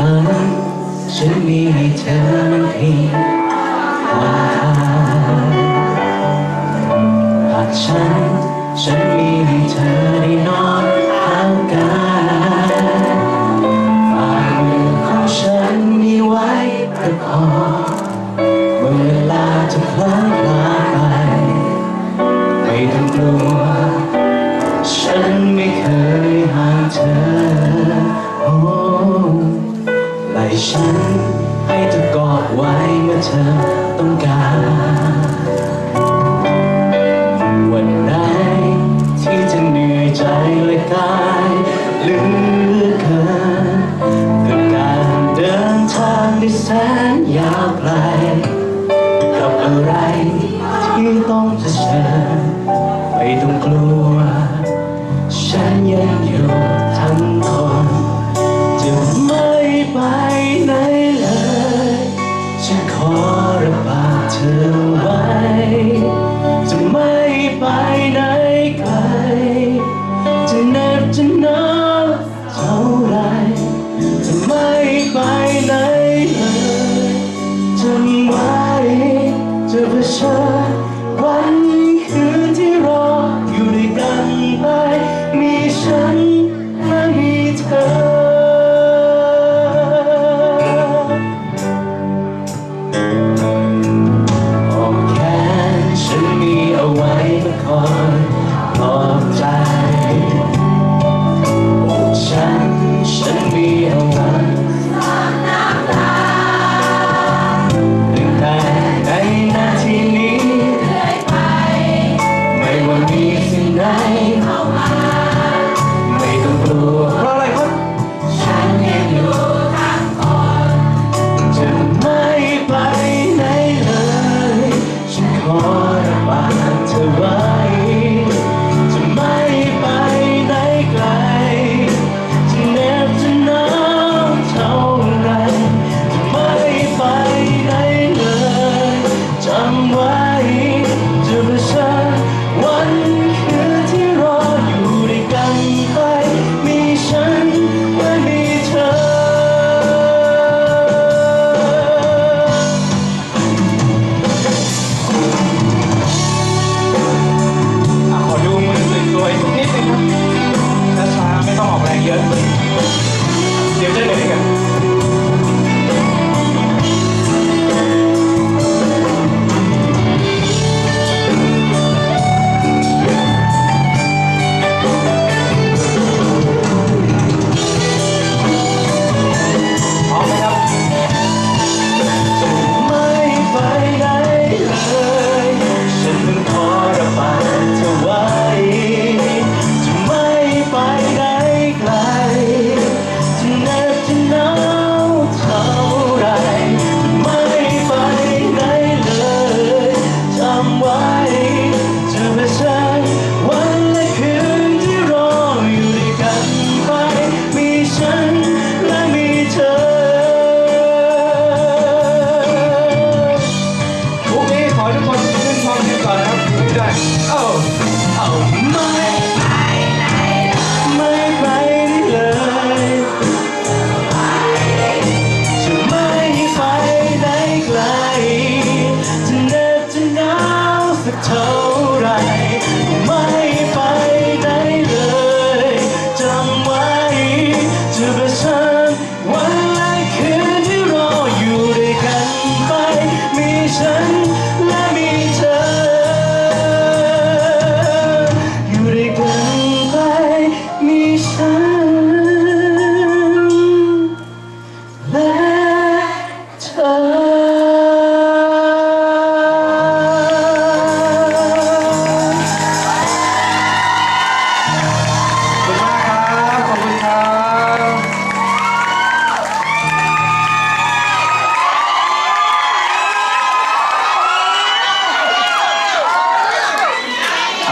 ลาฉันมีเธอมันเพียงวันทางหากฉันฉันมีเธอได้นอน ต้องเผชิญไม่ต้องกลัว ฉันยังอยู่ทั้งคนจะไม่ไปไหนเลยฉันขอระบายเธอไว้ จะไม่ไปไหนไกล จะเน็บจะนาวเท่าไร จะไม่ไปไหนเลยจนไว้จะเผชิญ สิ่ จ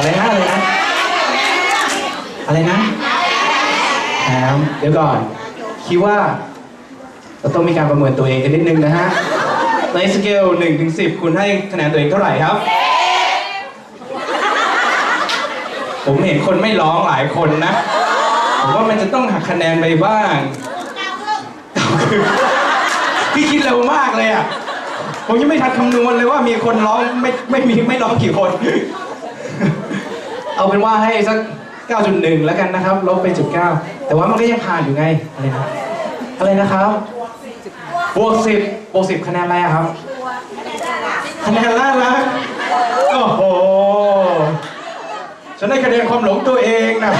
อะไรนะอะไรนะอะไรนะแถมเดี๋ยวก่อน คิดว่า เราต้องมีการประเมินตัวเองกันนิดนึงนะฮะในสเกล1ถึง10คุณให้คะแนนตัวเองเท่าไหร่ครับ ผมเห็นคนไม่ร้องหลายคนนะ ผมว่ามันจะต้องหักคะแนนไปบ้างพี่คิดแล้วร็วมากเลยอะ ผมยังไม่ทันคำนวณเลยว่ามีคนร้องไม่ไม่มีไม่ร้องกี่คน เอาเป็นว่าให้สัก 9.1 แล้วกันนะครับ ลบไปจุด9แต่ว่ามันก็ยังผ่านอยู่ไง อะไรนะ อะไรนะครับ บวก 10 บวก 10 คะแนนอะไรอะครับ คะแนนน่ารักโอ้โห ฉันได้คะแนนความหลงตัวเองนะ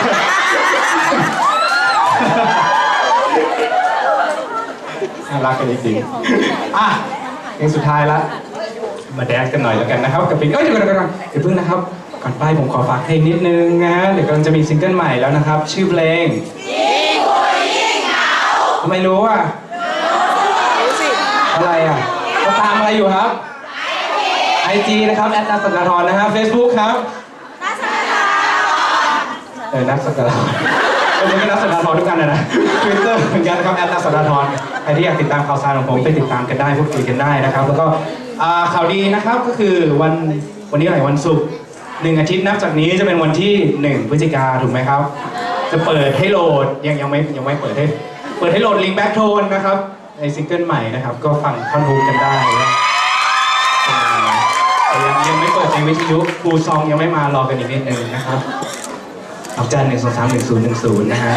น่ารักกันจริงๆอะเพลงสุดท้ายละ มาแดนซ์กันหน่อยแล้วกันนะครับ กับเพลงเอ้ยเดี๋ยวก่อนเดี๋ยวก่อนเดี๋ยวเพิ่งนะครับ ก่อนไปผมขอฝากเพลงนิดนึงนะเดี๋ยวกำลังจะมีซิงเกิลใหม่แล้วนะครับ ชื่อเพลงยิ่งคุยยิ่งเหงาทำไมรู้อะอะไรอะก็ตามอะไรอยู่ครับไอจีนะครับแอดนัทสักดาทรนะฮะเฟซบุ๊กครับเออนัทสักดาทรเออเป็นนัทสักดาทรทุกกันนะนะทวิตเตอร์เหมือนกันครับแอดนัทสักดาทรใครที่อยากติดตามข่าวสารของผมไปติดตามกันได้พูดคุยกันได้นะครับ แล้วก็ข่าวดีนะครับก็คือวันวันนี้อะไรวันศุกร์ หนึ่งอาทิตย์นับจากนี้จะเป็นวันที่หนึ่งพฤศจิกาถูกไหมครับ จะเปิดให้โหลดยังยังไม่ยังไม่เปิดให้เปิดให้โหลดลิงก์แบ็คโทนนะครับในซิงเกิลใหม่นะครับ ก็ฟังท่อนฮุกกันได้ยังยังไม่เปิดในวิทยุฟูซองยังไม่มารอกันอีกนิดนึงนะครับดอกจันหนึ่งสองสามหนึ่งศูนย์หนึ่งศูนย์นะฮะ